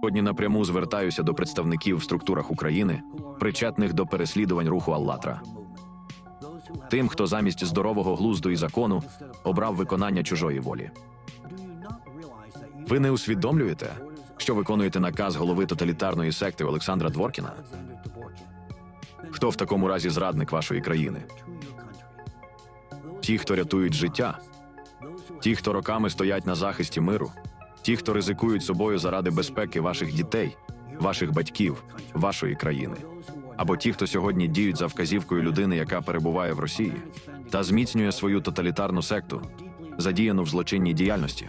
Сьогодні напряму звертаюся до представників в структурах України, причетних до переслідувань руху Аллатра. Тим, хто замість здорового глузду і закону обрав виконання чужої волі. Ви не усвідомлюєте, що виконуєте наказ голови тоталітарної секти Олександра Дворкіна? Хто в такому разі зрадник вашої країни? Ті, хто рятують життя, ті, хто роками стоять на захисті миру, ті, хто ризикують собою заради безпеки ваших дітей, ваших батьків, вашої країни, або ті, хто сьогодні діють за вказівкою людини, яка перебуває в Росії, та зміцнює свою тоталітарну секту, задіяну в злочинній діяльності.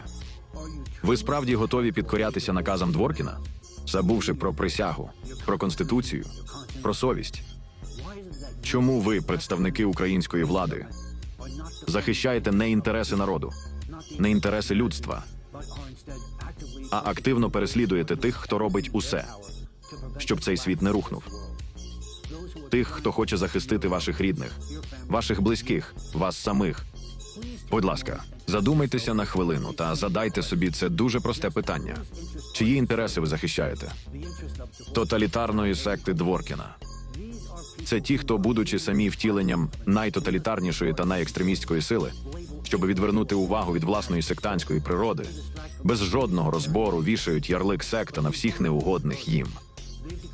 Ви справді готові підкорятися наказам Дворкіна, забувши про присягу, про конституцію, про совість. Чому ви, представники української влади, захищаєте не інтереси народу, не інтереси людства, а активно переслідуєте тих, хто робить усе, щоб цей світ не рухнув? Тих, хто хоче захистити ваших рідних, ваших близьких, вас самих. Будь ласка, задумайтеся на хвилину та задайте собі це дуже просте питання: чиї інтереси ви захищаєте? Тоталітарної секти Дворкіна. Це ті, хто, будучи самі втіленням найтоталітарнішої та найекстремістської сили, щоб відвернути увагу від власної сектантської природи, без жодного розбору вішають ярлик секта на всіх неугодних їм.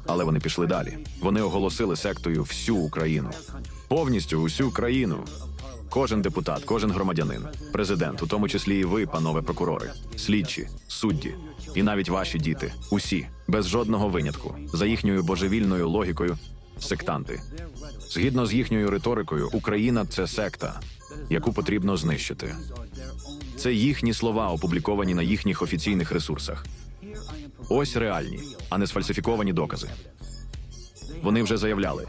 Але вони пішли далі. Вони оголосили сектою всю Україну, повністю усю країну. Кожен депутат, кожен громадянин, президент, у тому числі і ви, панове прокурори, слідчі, судді, і навіть ваші діти, усі, без жодного винятку, за їхньою божевільною логікою, сектанти. Згідно з їхньою риторикою, Україна це секта, яку потрібно знищити. Це їхні слова, опубліковані на їхніх офіційних ресурсах. Ось реальні, а не сфальсифіковані докази. Вони вже заявляли: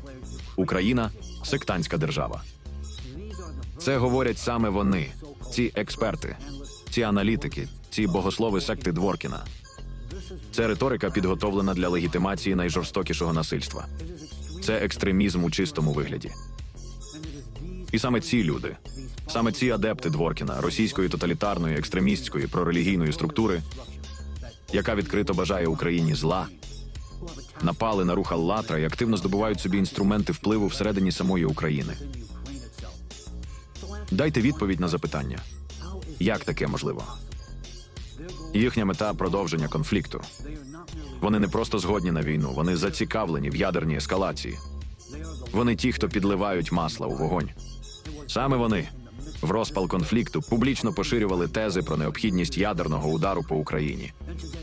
Україна сектантська держава. Це говорять саме вони, ці експерти, ці аналітики, ці богослови секти Дворкіна. Це риторика підготовлена для легітимації найжорстокішого насильства. Це екстремізм у чистому вигляді. І саме ці люди, саме ці адепти Дворкіна, російської тоталітарної, екстремістської прорелігійної структури, яка відкрито бажає Україні зла, напали на рух Аллатра і активно здобувають собі інструменти впливу всередині самої України. Дайте відповідь на запитання: як таке можливо? Їхня мета продовження конфлікту. Вони не просто згодні на війну, вони зацікавлені в ядерній ескалації. Вони ті, хто підливають масла у вогонь. Саме вони в розпал конфлікту публічно поширювали тези про необхідність ядерного удару по Україні.